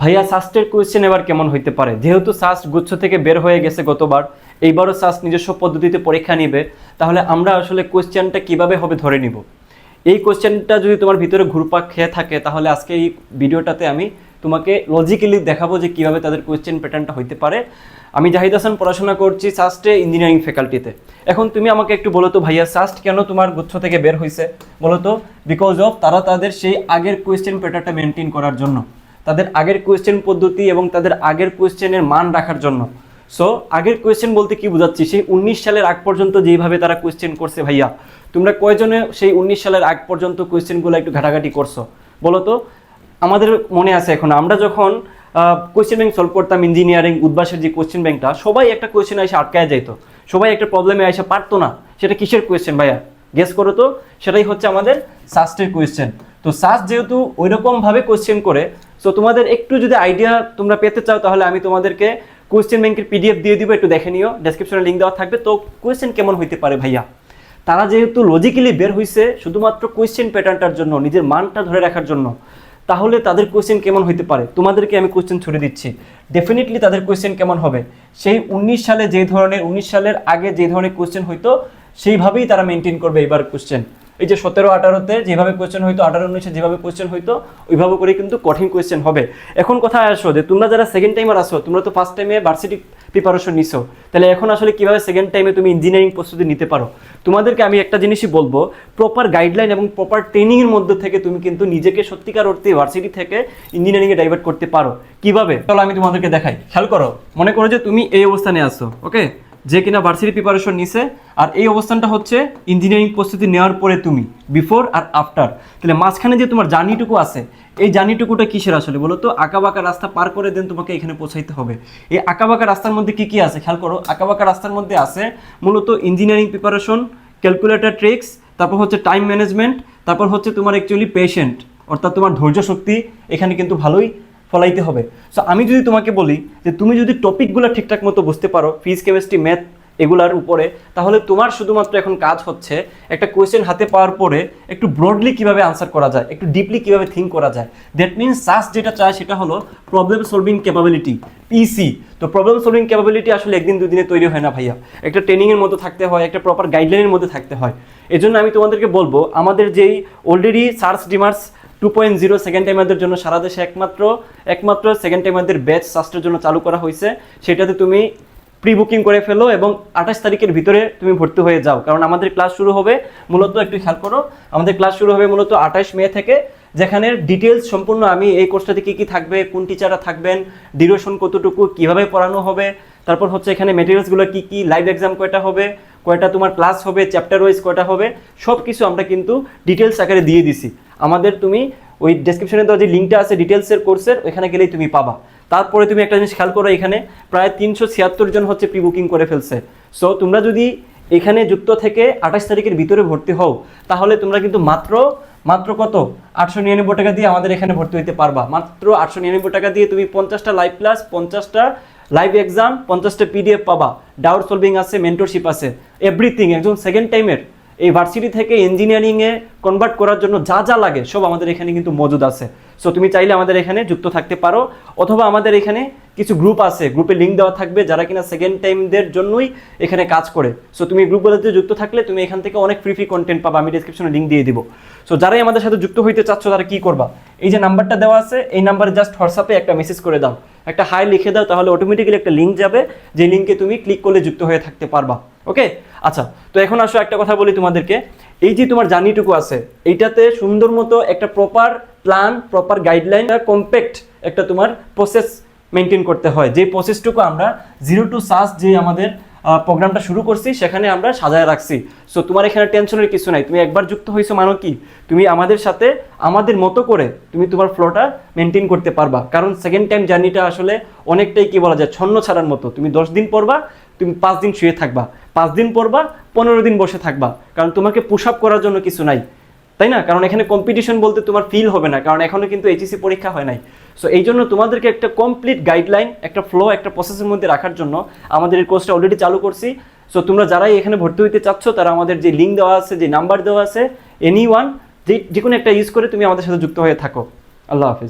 ভাইয়া সাস্টের কোয়েশ্চেন এবার কেমন হইতে পারে? যেহেতু সাস্ট গুচ্ছ থেকে বের হয়ে গেছে গতবার, এইবারও সাস্ট নিজস্ব পদ্ধতিতে পরীক্ষা নিবে, তাহলে আমরা আসলে কোয়েশ্চেনটা কীভাবে হবে ধরে নিব? এই কোয়েশ্চেনটা যদি তোমার ভিতরে ঘুরপাক খেয়ে থাকে, তাহলে আজকে এই ভিডিওটাতে আমি তোমাকে লজিক্যালি দেখাবো যে কীভাবে তাদের কোয়েশ্চেন প্যাটার্নটা হইতে পারে। আমি জাহিদ হাসান পড়াশোনা করছি সাস্টে ইঞ্জিনিয়ারিং ফ্যাকাল্টিতে এখন তুমি আমাকে একটু বলো তো ভাইয়া সাস্ট কেন তোমার গুচ্ছ থেকে বের হয়েছে বলো তো বিকজ অফ তারা তাদের সেই আগের কোয়েশ্চেন প্যাটার্নটা মেনটেন করার জন্য। তাদের আগের কোয়েশ্চেন পদ্ধতি এবং তাদের আগের কোয়েশ্চেনের মান রাখার জন্য। সো আগের কোয়েশ্চেন বলতে কি বোঝাচ্ছি? সেই উনিশ সালের আগ পর্যন্ত যেইভাবে তারা কোয়েশ্চেন করছে ভাইয়া, তোমরা কয়জনে সেই উনিশ সালের আগ পর্যন্ত কোয়েশ্চেনগুলো একটু ঘাটাঘাটি করছ? বলো তো আমাদের মনে আছে এখন, আমরা যখন কোয়েশ্চেন ব্যাংক সলভ করতাম ইঞ্জিনিয়ারিং উদ্বাসের যে কোয়েশ্চেন ব্যাংকটা সবাই একটা কোয়েশ্চেন এসে আটকায় যেত সবাই একটা প্রবলেমে এসে পারতো না। সেটা কিসের কোয়েশ্চেন ভাইয়া? গেস করো তো, সেটাই হচ্ছে আমাদের সাস্টের কোয়েশ্চেন তো সাস্ট যেহেতু ওইরকমভাবে কোয়েশ্চেন করে সো তোমাদের একটু যদি আইডিয়া তোমরা পেতে চাও, তাহলে আমি তোমাদেরকে কোয়েশ্চেন ব্যাংকের পিডিএফ দিয়ে দিব, একটু দেখে নিও। ডেসক্রিপশনে লিঙ্ক দেওয়া থাকবে। তো কোয়েশ্চেন কেমন হইতে পারে ভাইয়া? তারা যেহেতু লজিক্যালি বের হয়েছে শুধুমাত্র কোয়েশ্চেন প্যাটার্নটার জন্য, নিজের মানটা ধরে রাখার জন্য, তাহলে তাদের কোয়েশ্চেন কেমন হইতে পারে? তোমাদেরকে আমি কোয়েশ্চেন ছড়ে দিচ্ছি। ডেফিনেটলি তাদের কোয়েশ্চেন কেমন হবে? সেই উনিশ সালে যে ধরনের, উনিশ সালের আগে যে ধরনের কোয়েশ্চেন হইতো, সেইভাবেই তারা মেনটেন করবে এবার কোয়েশ্চেন এই যে সতেরো, আঠারোতে যেভাবে কোয়েশ্চেন হইতো, আঠারো, উনিশে যেভাবে কোয়েশ্চেন হইতো, ওইভাবে করে কিন্তু কঠিন কোয়েশ্চেন হবে। এখন কথা আসো যে তোমরা যারা সেকেন্ড টাইমার আসো তোমরা তো ফার্স্ট টাইমে ভার্সিটি প্রিপারেশন নিছো। তাহলে এখন আসলে কীভাবে সেকেন্ড টাইমে তুমি ইঞ্জিনিয়ারিং প্রস্তুতি নিতে পারো? তোমাদেরকে আমি একটা জিনিসই বলব প্রপার গাইডলাইন এবং প্রপার ট্রেনিংয়ের মধ্যে থেকে তুমি কিন্তু নিজেকে সত্যিকার অর্থে ভার্সিটি থেকে ইঞ্জিনিয়ারিংয়ে ডাইভার্ট করতে পারো। কীভাবে? চলো আমি তোমাদেরকে দেখাই। খেয়াল করো, মনে করো যে তুমি এই অবস্থানে আসো ওকে যে কিনা ভার্সিটি প্রিপারেশন নিছে, আর এই অবস্থানটা হচ্ছে ইঞ্জিনিয়ারিং প্রস্তুতি নেওয়ার পরে তুমি বিফোর আর আফটার তাহলে মাঝখানে যে তোমার জার্নিটুকু আছে, এই জার্নিটুকুটা কিসের আসলে বলো তো? আঁকাবাঁকা রাস্তা পার করে দেন তোমাকে এখানে পৌঁছাইতে হবে। এই আঁকাবাঁকা রাস্তার মধ্যে কি কি আছে? খেয়াল করো, আঁকাবাঁকা রাস্তার মধ্যে আছে মূলত ইঞ্জিনিয়ারিং প্রিপারেশন ক্যালকুলেটর ট্রিক্স তারপর হচ্ছে টাইম ম্যানেজমেন্ট তারপর হচ্ছে তোমার অ্যাকচুয়ালি পেশেন্ট অর্থাৎ তোমার ধৈর্য শক্তি এখানে কিন্তু ভালোই ফলাইতে হবে। সো আমি যদি তোমাকে বলি যে তুমি যদি টপিকগুলো ঠিকঠাক মতো বুঝতে পারো, ফিজিক্স, কেমিস্ট্রি, ম্যাথ এগুলার উপরে, তাহলে তোমার শুধুমাত্র এখন কাজ হচ্ছে একটা কোয়েশ্চেন হাতে পাওয়ার পরে একটু ব্রডলি কীভাবে আনসার করা যায়, একটু ডিপলি কীভাবে থিঙ্ক করা যায়। দ্যাট মিনস সাস যেটা চায় সেটা হলো প্রবলেম সলভিং ক্যাপাবিলিটি পিসি তো প্রবলেম সলভিং ক্যাপাবিলিটি আসলে একদিন দুদিনে তৈরি হয় না ভাইয়া। একটা ট্রেনিংয়ের মধ্যে থাকতে হয়, একটা প্রপার গাইডলাইনের মধ্যে থাকতে হয়। এজন্য আমি তোমাদেরকে বলব, আমাদের যেই অলরেডি সার্চ ডিমার্স টু পয়েন্ট জিরো সেকেন্ড টাইমারদের জন্য সারা দেশে একমাত্র একমাত্র সেকেন্ড টাইমারদের ব্যাচ সাস্টের জন্য চালু করা হয়েছে। সেটাতে তুমি প্রি বুকিং করে ফেলো এবং আঠাশ তারিখের ভিতরে তুমি ভর্তি হয়ে যাও। কারণ আমাদের ক্লাস শুরু হবে, মূলত একটু খেয়াল করো, আমাদের ক্লাস শুরু হবে মূলত আঠাশ মে থেকে, যেখানে ডিটেলস সম্পূর্ণ আমি এই কোর্সটাতে কী কী থাকবে, কোন টিচাররা থাকবেন ডিউরেশন কতটুকু, কীভাবে পড়ানো হবে, তারপর হচ্ছে এখানে মেটেরিয়ালসগুলো কী কী লাইভ এক্সাম কয়টা হবে, কয়টা তোমার ক্লাস হবে চ্যাপ্টার ওয়াইজ কয়টা হবে সব কিছু আমরা কিন্তু ডিটেলস আকারে দিয়ে দিছি। আমাদের তুমি ওই ডেসক্রিপশনে দেওয়া যে লিঙ্কটা আছে ডিটেলসের কোর্সের ওইখানে গেলেই তুমি পাবা। তারপরে তুমি একটা জিনিস খেয়াল করো, এখানে প্রায় তিনশো ছিয়াত্তর জন হচ্ছে প্রি বুকিং করে ফেলছে। সো তোমরা যদি এখানে যুক্ত থেকে আঠাশ তারিখের ভিতরে ভর্তি হও, তাহলে তোমরা কিন্তু মাত্র মাত্র কত? আটশো নিরানব্বই টাকা দিয়ে আমাদের এখানে ভর্তি হইতে পারবা। মাত্র আটশো নিরানব্বই টাকা দিয়ে তুমি পঞ্চাশটা লাইভ ক্লাস পঞ্চাশটা লাইভ এক্সাম পঞ্চাশটা পিডিএফ পাবা। ডাউট সলভিং আছে মেন্টরশিপ আছে। এভরিথিং একজন সেকেন্ড টাইমের এই ভার্সিটি থেকে ইঞ্জিনিয়ারিংয়ে কনভার্ট করার জন্য যা যা লাগে সব আমাদের এখানে কিন্তু মজুদ আছে। সো তুমি চাইলে আমাদের এখানে যুক্ত থাকতে পারো, অথবা আমাদের এখানে কিছু গ্রুপ আছে গ্রুপে লিঙ্ক দেওয়া থাকবে যারা কিনা সেকেন্ড টাইমদের জন্যই এখানে কাজ করে। সো তুমি গ্রুপগুলোতে যুক্ত থাকলে তুমি এখান থেকে অনেক ফ্রি ফ্রি কন্টেন্ট পাবা, আমি ডিসক্রিপশনে লিঙ্ক দিয়ে দিব। সো যারাই আমাদের সাথে যুক্ত হইতে চাচ্ছ, তারা কি করবা? এই যে নাম্বারটা দেওয়া আছে, এই নাম্বারে জাস্ট হোয়াটসঅ্যাপে একটা মেসেজ করে দাও। একটা হাই লিখে দাও, তাহলে অটোমেটিক্যালি একটা লিঙ্ক যাবে, যে লিঙ্কে তুমি ক্লিক করলে যুক্ত হয়ে থাকতে পারবা। ওকে আচ্ছা তো এখন আসো একটা কথা বলি তোমাদেরকে। এই যে তোমার জার্নিটুকু আছে, এইটাতে সুন্দর মতো একটা proper plan proper guideline compact একটা তোমার প্রসেস মেনটেন করতে হয়। যে প্রসেসটুকু আমরা জিরো টু সাস যে আমাদের প্রোগ্রামটা শুরু করছি, সেখানে আমরা সাজায় রাখছি। সো তোমার এখানে টেনশনের কিছু নাই। তুমি একবার যুক্ত হয়েছো মানো কি? তুমি আমাদের সাথে, আমাদের মতো করে তুমি তোমার ফ্লোটা মেনটেন করতে পারবা। কারণ সেকেন্ড টাইম জার্নিটা আসলে অনেকটাই কি বলা যায়, ছন্ন ছাড়ার মতো। তুমি দশ দিন পড়বা, তুমি পাঁচ দিন শুয়ে থাকবা। পাঁচ দিন পড়বা, পনেরো দিন বসে থাকবা। কারণ তোমাকে পুশ আপ করার জন্য কিছু নাই। তাই না? কারণ এখানে কম্পিটিশন বলতে তোমার ফিল হবে না, কারণ এখনও কিন্তু এইচএসি পরীক্ষা হয় নাই। সো এই জন্য তোমাদেরকে একটা কমপ্লিট গাইডলাইন একটা ফ্লো একটা প্রসেসের মধ্যে রাখার জন্য আমাদের এই কোর্সটা অলরেডি চালু করছি। সো তোমরা যারাই এখানে ভর্তি হইতে চাচ্ছ, তারা আমাদের যে লিঙ্ক দেওয়া আছে, যে নাম্বার দেওয়া আছে এনি ওয়ান যে যে কোনো একটা ইউজ করে তুমি আমাদের সাথে যুক্ত হয়ে থাকো। আল্লাহ হাফিজ।